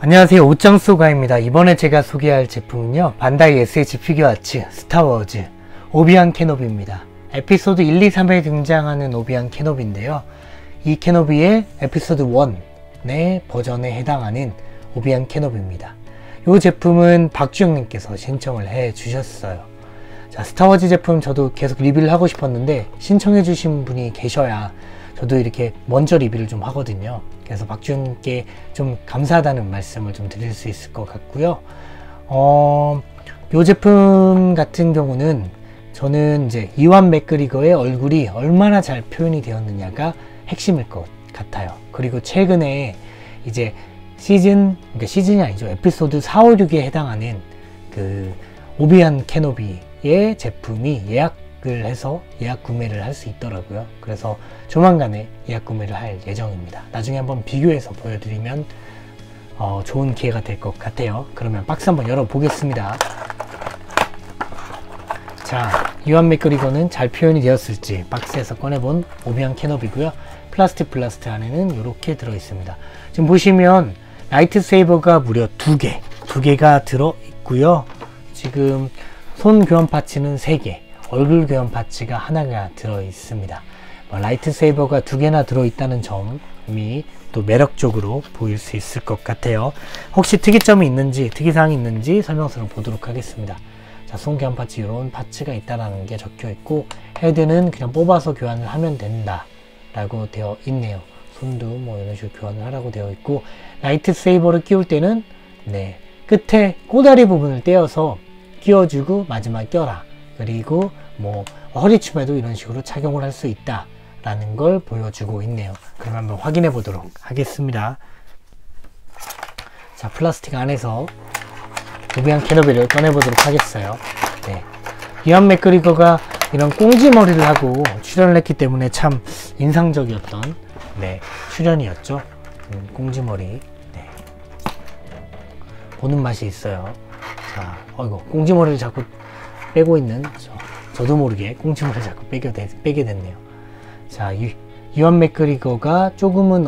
안녕하세요. 옷장소가입니다. 이번에 제가 소개할 제품은요. 반다이 SH 피규어 아츠 스타워즈 오비안 캐노비입니다. 에피소드 1, 2, 3에 등장하는 오비안 캐노비인데요. 이 캐노비의 에피소드 1의 버전에 해당하는 오비안 캐노비입니다. 이 제품은 박주영님께서 신청을 해 주셨어요. 자 스타워즈 제품 저도 계속 리뷰를 하고 싶었는데 신청해 주신 분이 계셔야 저도 이렇게 먼저 리뷰를 좀 하거든요. 그래서 박주영님께 좀 감사하다는 말씀을 좀 드릴 수 있을 것 같고요. 어, 이 제품 같은 경우는 저는 이제 이완 맥그리거의 얼굴이 얼마나 잘 표현이 되었느냐가 핵심일 것 같아요. 그리고 최근에 이제 시즌, 그러니까 시즌이 아니죠. 에피소드 4, 5, 6에 해당하는 그 오비안 캐노비의 제품이 예약 예약을 해서 예약 구매를 할 수 있더라고요. 그래서 조만간에 예약 구매를 할 예정입니다. 나중에 한번 비교해서 보여드리면 어, 좋은 기회가 될 것 같아요. 그러면 박스 한번 열어보겠습니다. 자, 유한 맥그리거는 잘 표현이 되었을지 박스에서 꺼내본 오비안 캐너비고요. 플라스틱 블라스트 안에는 이렇게 들어있습니다. 지금 보시면 라이트 세이버가 무려 두 개, 두 개가 들어있고요. 지금 손 교환 파츠는 세 개, 얼굴 교환 파츠가 하나가 들어 있습니다. 뭐 라이트 세이버가 두 개나 들어 있다는 점이 또 매력적으로 보일 수 있을 것 같아요. 혹시 특이점이 있는지 특이사항이 있는지 설명서를 보도록 하겠습니다. 자, 손 교환 파츠 이런 파츠가 있다라는 게 적혀 있고 헤드는 그냥 뽑아서 교환을 하면 된다 라고 되어 있네요. 손도 뭐 이런 식으로 교환을 하라고 되어 있고 라이트 세이버를 끼울 때는 네 끝에 꼬다리 부분을 떼어서 끼워주고 마지막 껴라 그리고 뭐 허리춤에도 이런 식으로 착용을 할 수 있다 라는 걸 보여주고 있네요. 그럼 한번 확인해 보도록 하겠습니다. 자 플라스틱 안에서 무비한 캐노비를 꺼내 보도록 하겠어요. 네. 이안 맥그리거가 이런 꽁지 머리를 하고 출연을 했기 때문에 참 인상적이었던 네, 출연이었죠. 음, 꽁지 머리. 네. 보는 맛이 있어요. 자, 어이구 꽁지 머리를 자꾸 빼고 있는 저, 저도 모르게 꽁충을 자꾸 빼게, 빼게 됐네요. 자, 유, 유한 맥그리거가 조금은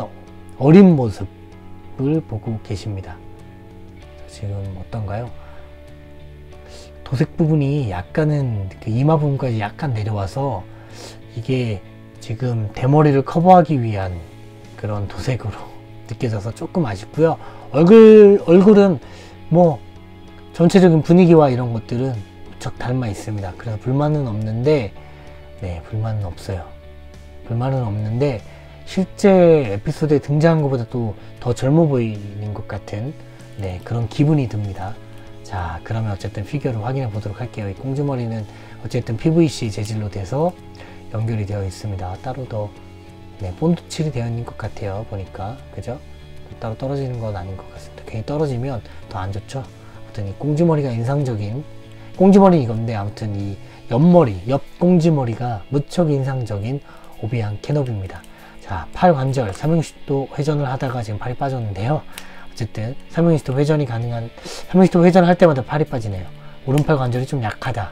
어린 모습을 보고 계십니다. 지금 어떤가요? 도색 부분이 약간은 그 이마 부분까지 약간 내려와서 이게 지금 대머리를 커버하기 위한 그런 도색으로 느껴져서 조금 아쉽고요. 얼굴, 얼굴은 뭐 전체적인 분위기와 이런 것들은 무척 닮아 있습니다. 그래서 불만은 없는데 네 불만은 없어요. 불만은 없는데 실제 에피소드에 등장한 것보다 또 더 젊어 보이는 것 같은 네 그런 기분이 듭니다. 자 그러면 어쨌든 피규어를 확인해 보도록 할게요. 이 꽁주머리는 어쨌든 PVC 재질로 돼서 연결이 되어 있습니다. 따로 더 네, 본드 칠이 되어 있는 것 같아요. 보니까 그죠? 따로 떨어지는 건 아닌 것 같습니다. 괜히 떨어지면 더 안 좋죠? 이 꽁주머리가 인상적인 꽁지머리 이건데 아무튼 이 옆머리, 옆 꽁지머리가 무척 인상적인 오비앙 캐노비입니다. 자, 팔 관절 360도 회전을 하다가 지금 팔이 빠졌는데요. 어쨌든 360도 회전이 가능한 360도 회전을 할 때마다 팔이 빠지네요. 오른팔 관절이 좀 약하다.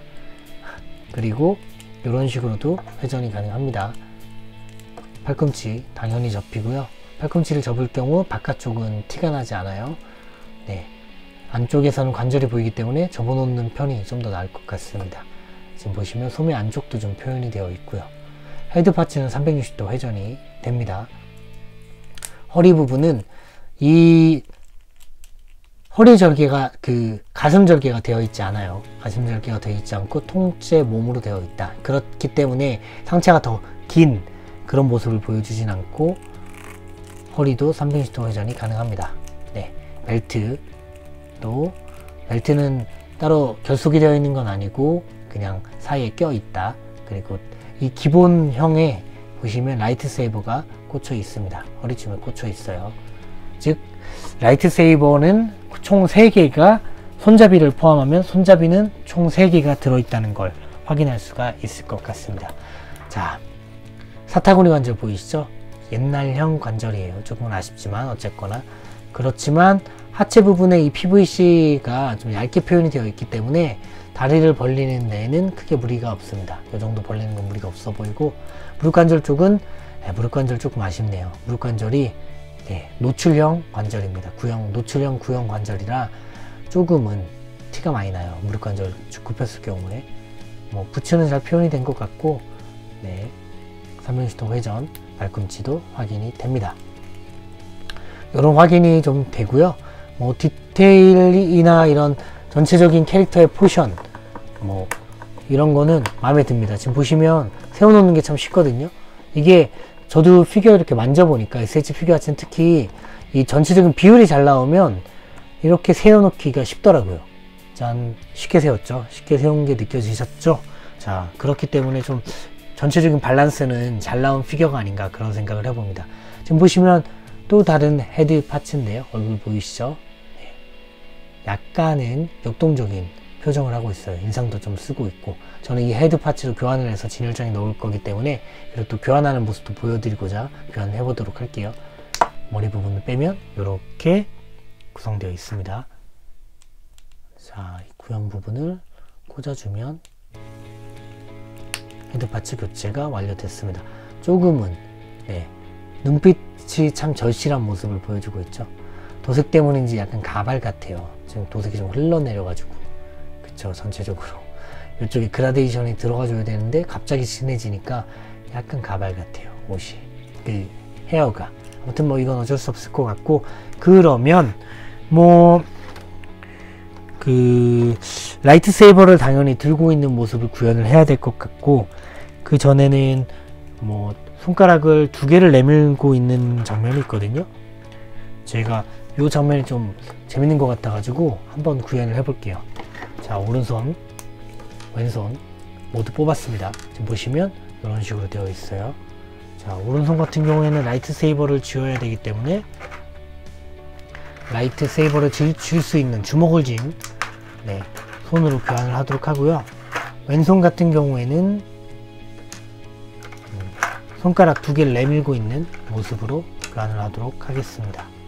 그리고 이런 식으로도 회전이 가능합니다. 팔꿈치 당연히 접히고요. 팔꿈치를 접을 경우 바깥쪽은 티가 나지 않아요. 네, 안쪽에서는 관절이 보이기 때문에 접어놓는 편이 좀 더 나을 것 같습니다. 지금 보시면 소매 안쪽도 좀 표현이 되어 있고요. 헤드 파츠는 360도 회전이 됩니다. 허리 부분은 이 허리 절개가 그 가슴 절개가 되어 있지 않아요. 가슴 절개가 되어 있지 않고 통째 몸으로 되어 있다. 그렇기 때문에 상체가 더 긴 그런 모습을 보여주진 않고 허리도 360도 회전이 가능합니다. 네, 벨트 또 벨트는 따로 결속이 되어 있는 건 아니고 그냥 사이에 껴 있다. 그리고 이 기본형에 보시면 라이트 세이버가 꽂혀 있습니다. 허리춤에 꽂혀 있어요. 즉 라이트 세이버는 총 3개가 손잡이를 포함하면 손잡이는 총 3개가 들어있다는 걸 확인할 수가 있을 것 같습니다. 자 사타구니 관절 보이시죠? 옛날형 관절이에요. 조금은 아쉽지만 어쨌거나. 그렇지만 하체 부분에 이 PVC가 좀 얇게 표현이 되어 있기 때문에 다리를 벌리는 데에는 크게 무리가 없습니다. 이 정도 벌리는 건 무리가 없어 보이고 무릎관절 쪽은 네, 무릎관절 조금 아쉽네요. 무릎관절이 예, 노출형 관절입니다. 구형 노출형 구형 관절이라 조금은 티가 많이 나요. 무릎 관절 굽혔을 경우에 뭐 부츠는 잘 표현이 된 것 같고 네, 삼명시동 회전 발꿈치도 확인이 됩니다. 이런 확인이 좀 되고요. 뭐 디테일이나 이런 전체적인 캐릭터의 포션 뭐 이런 거는 마음에 듭니다. 지금 보시면 세워놓는 게 참 쉽거든요. 이게 저도 피규어 이렇게 만져보니까 SH 피규어 같은 특히 이 전체적인 비율이 잘 나오면 이렇게 세워놓기가 쉽더라고요. 짠 쉽게 세웠죠. 쉽게 세운 게 느껴지셨죠? 자 그렇기 때문에 좀 전체적인 밸런스는 잘 나온 피규어가 아닌가 그런 생각을 해봅니다. 지금 보시면 또 다른 헤드 파츠인데요. 얼굴 보이시죠? 네. 약간은 역동적인 표정을 하고 있어요. 인상도 좀 쓰고 있고 저는 이 헤드 파츠로 교환을 해서 진열장에 넣을 거기 때문에 그리고 또 교환하는 모습도 보여드리고자 교환을 해보도록 할게요. 머리 부분을 빼면 이렇게 구성되어 있습니다. 자, 이 구형 부분을 꽂아주면 헤드 파츠 교체가 완료됐습니다. 조금은 네, 눈빛이 참 절실한 모습을 보여주고 있죠. 도색 때문인지 약간 가발 같아요. 지금 도색이 좀 흘러내려가지고. 그쵸 전체적으로. 이쪽에 그라데이션이 들어가줘야 되는데 갑자기 진해지니까 약간 가발 같아요 옷이. 그 헤어가. 아무튼 뭐 이건 어쩔 수 없을 것 같고. 그러면 뭐 그 라이트 세이버를 당연히 들고 있는 모습을 구현을 해야 될 것 같고 그 전에는 뭐 손가락을 두 개를 내밀고 있는 장면이 있거든요. 제가 이 장면이 좀 재밌는 것 같아 가지고 한번 구현을 해 볼게요. 자 오른손 왼손 모두 뽑았습니다. 지금 보시면 이런 식으로 되어 있어요. 자 오른손 같은 경우에는 라이트 세이버를 쥐어야 되기 때문에 라이트 세이버를 줄수 있는 주먹을 쥔 네, 손으로 교환을 하도록 하고요. 왼손 같은 경우에는 음, 손가락 두 개를 내밀고 있는 모습으로 교환을 하도록 하겠습니다. 자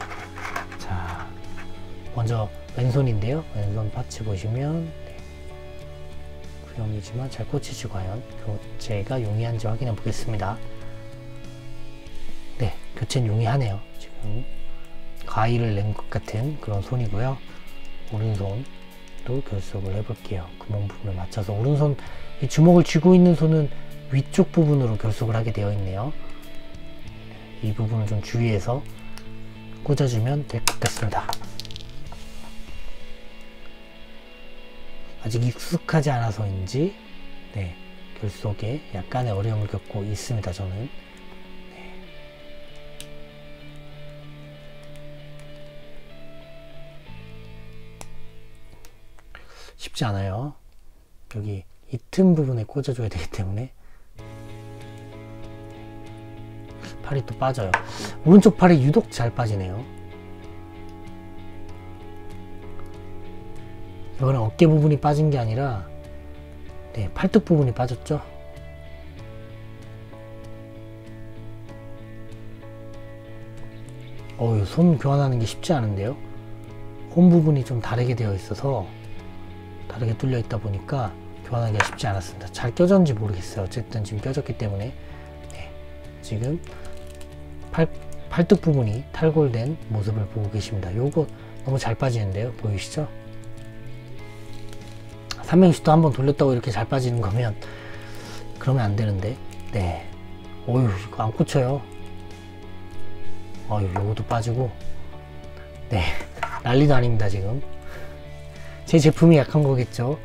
먼저 왼손인데요. 왼손 파츠 보시면 네. 구형이지만 잘 꽂히지 과연. 교체가 용이한지 확인해 보겠습니다. 네 교체는 용이하네요. 지금 가위를 낸 것 같은 그런 손이고요. 오른손도 결속을 해볼게요. 구멍 부분을 맞춰서. 오른손 이 주먹을 쥐고 있는 손은 위쪽 부분으로 결속을 하게 되어 있네요. 이 부분을 좀 주의해서 꽂아주면 될 것 같습니다 아직 익숙하지 않아서인지 네, 결속에 약간의 어려움을 겪고 있습니다. 저는 네. 쉽지 않아요. 여기 이 틈 부분에 꽂아줘야 되기 때문에 팔이 또 빠져요. 오른쪽 팔이 유독 잘 빠지네요. 이거는 어깨 부분이 빠진 게 아니라 네, 팔뚝 부분이 빠졌죠. 어휴, 손 교환하는 게 쉽지 않은데요. 홈 부분이 좀 다르게 되어 있어서 다르게 뚫려 있다 보니까 교환하기가 쉽지 않았습니다. 잘 껴졌는지 모르겠어요. 어쨌든 지금 껴졌기 때문에 네, 지금 팔, 팔뚝 부분이 탈골된 모습을 보고 계십니다. 요거 너무 잘 빠지는데요. 보이시죠? 삼명시도 한번 돌렸다고 이렇게 잘 빠지는 거면 그러면 안 되는데. 네. 어휴 이거 안 꽂혀요. 어휴 요것도 빠지고. 네. 난리도 아닙니다 지금. 제 제품이 약한 거겠죠.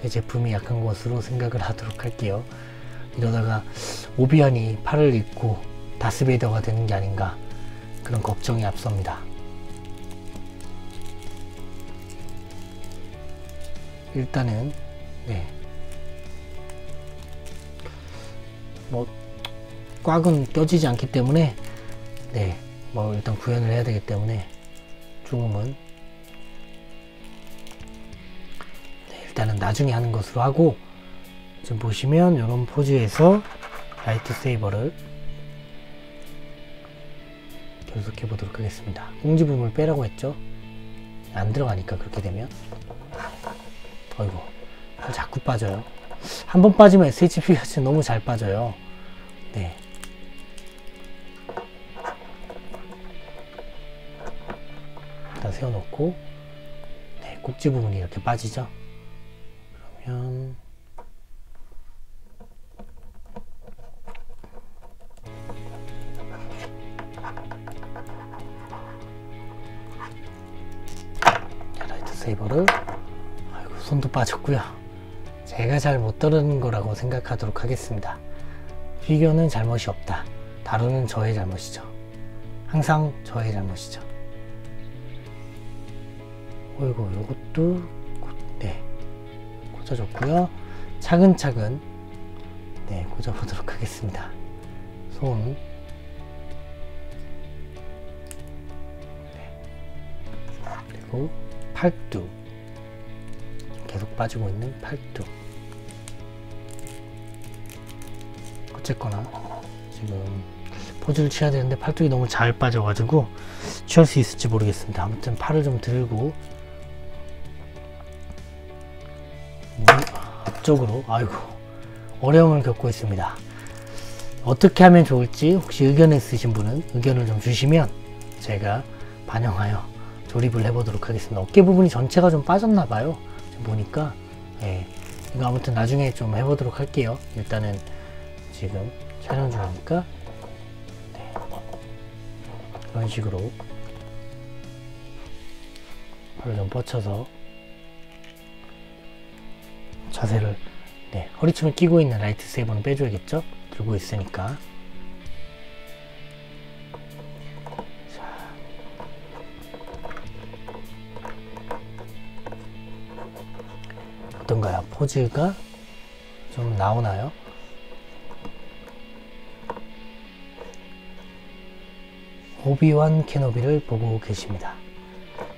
제 제품이 약한 것으로 생각을 하도록 할게요. 이러다가 오비안이 팔을 잃고 다스베이더가 되는 게 아닌가. 그런 걱정이 앞섭니다 일단은 네. 뭐 꽉은 껴지지 않기 때문에 네. 뭐 일단 구현을 해야 되기 때문에 조금은 네, 일단은 나중에 하는 것으로 하고 지금 보시면 이런 포즈에서 라이트 세이버를 계속해 보도록 하겠습니다 부분을 빼라고 했죠 안 들어가니까 그렇게 되면 어이구 자꾸 빠져요. 한 번 빠지면 SHP가 진짜 너무 잘 빠져요. 네. 일단 세워놓고 네 꼭지 부분이 이렇게 빠지죠? 그러면 빠졌고요. 제가 잘 못 다루는 거라고 생각하도록 하겠습니다. 피규어는 잘못이 없다. 다루는 저의 잘못이죠. 항상 저의 잘못이죠. 어이구, 요것도, 네, 꽂아줬고요. 차근차근, 네, 꽂아보도록 하겠습니다. 손. 네. 그리고 팔뚝. 계속 빠지고 있는 팔뚝. 어쨌거나, 지금, 포즈를 취해야 되는데 팔뚝이 너무 잘 빠져가지고 취할 수 있을지 모르겠습니다. 아무튼 팔을 좀 들고 물 앞쪽으로 아이고 어려움을 겪고 있습니다. 어떻게 하면 좋을지 혹시 의견 있으신 분은 의견을 좀 주시면 제가 반영하여 조립을 해보도록 하겠습니다. 어깨 부분이 전체가 좀 빠졌나 봐요. 보니까 예, 이거 아무튼 나중에 좀 해보도록 할게요. 일단은 지금 촬영 중이니까 이런 식으로 팔을 좀 뻗쳐서 자세를 네, 허리춤을 끼고 있는 라이트 세이버는 빼줘야겠죠? 들고 있으니까 어떤가요? 포즈가 좀 나오나요? 오비완 캐노비를 보고 계십니다.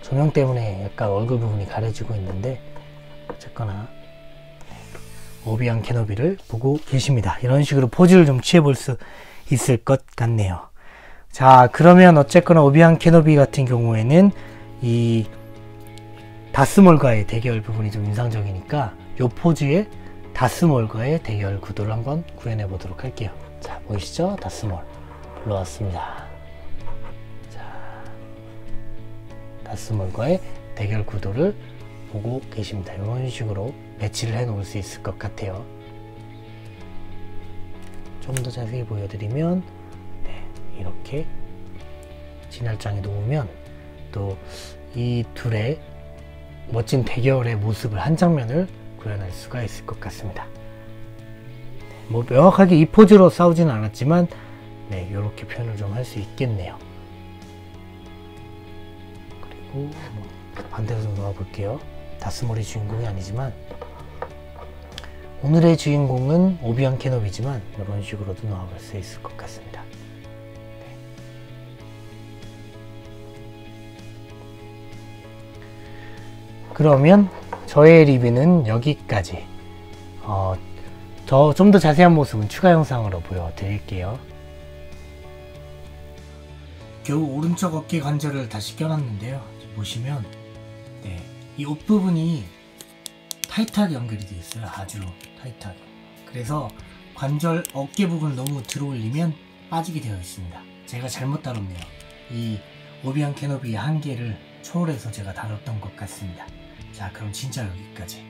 조명 때문에 약간 얼굴 부분이 가려지고 있는데 어쨌거나 오비완 캐노비를 보고 계십니다. 이런 식으로 포즈를 좀 취해볼 수 있을 것 같네요. 자 그러면 어쨌거나 오비완 캐노비 같은 경우에는 이 다스몰과의 대결 부분이 좀 인상적이니까 이 포즈에 다스몰과의 대결 구도를 한번 구현해 보도록 할게요. 자 보이시죠? 다스몰 불러왔습니다. 다스몰과의 대결 구도를 보고 계십니다. 이런 식으로 배치를 해 놓을 수 있을 것 같아요. 좀 더 자세히 보여드리면 네, 이렇게 진열장에 놓으면 또 이 둘의 멋진 대결의 모습을 한 장면을 구현할 수가 있을 것 같습니다. 네, 뭐 명확하게 이 포즈로 싸우지는 않았지만 네, 이렇게 표현을 좀 할 수 있겠네요. 그리고 반대로 좀 놓아 볼게요. 다스몰이 주인공이 아니지만 오늘의 주인공은 오비안 캐노비지만 이런 식으로도 나아갈 수 있을 것 같습니다. 그러면 저의 리뷰는 여기까지. 어, 좀더 자세한 모습은 추가 영상으로 보여드릴게요. 겨우 오른쪽 어깨 관절을 다시 껴놨는데요. 보시면 네, 이 옷 부분이 타이트하게 연결이 되어 있어요. 아주 타이트하게. 그래서 관절 어깨 부분을 너무 들어올리면 빠지게 되어 있습니다. 제가 잘못 다뤘네요. 이 오비안 캐노비의 한계를 초월해서 제가 다뤘던 것 같습니다. 자 그럼 진짜 여기까지.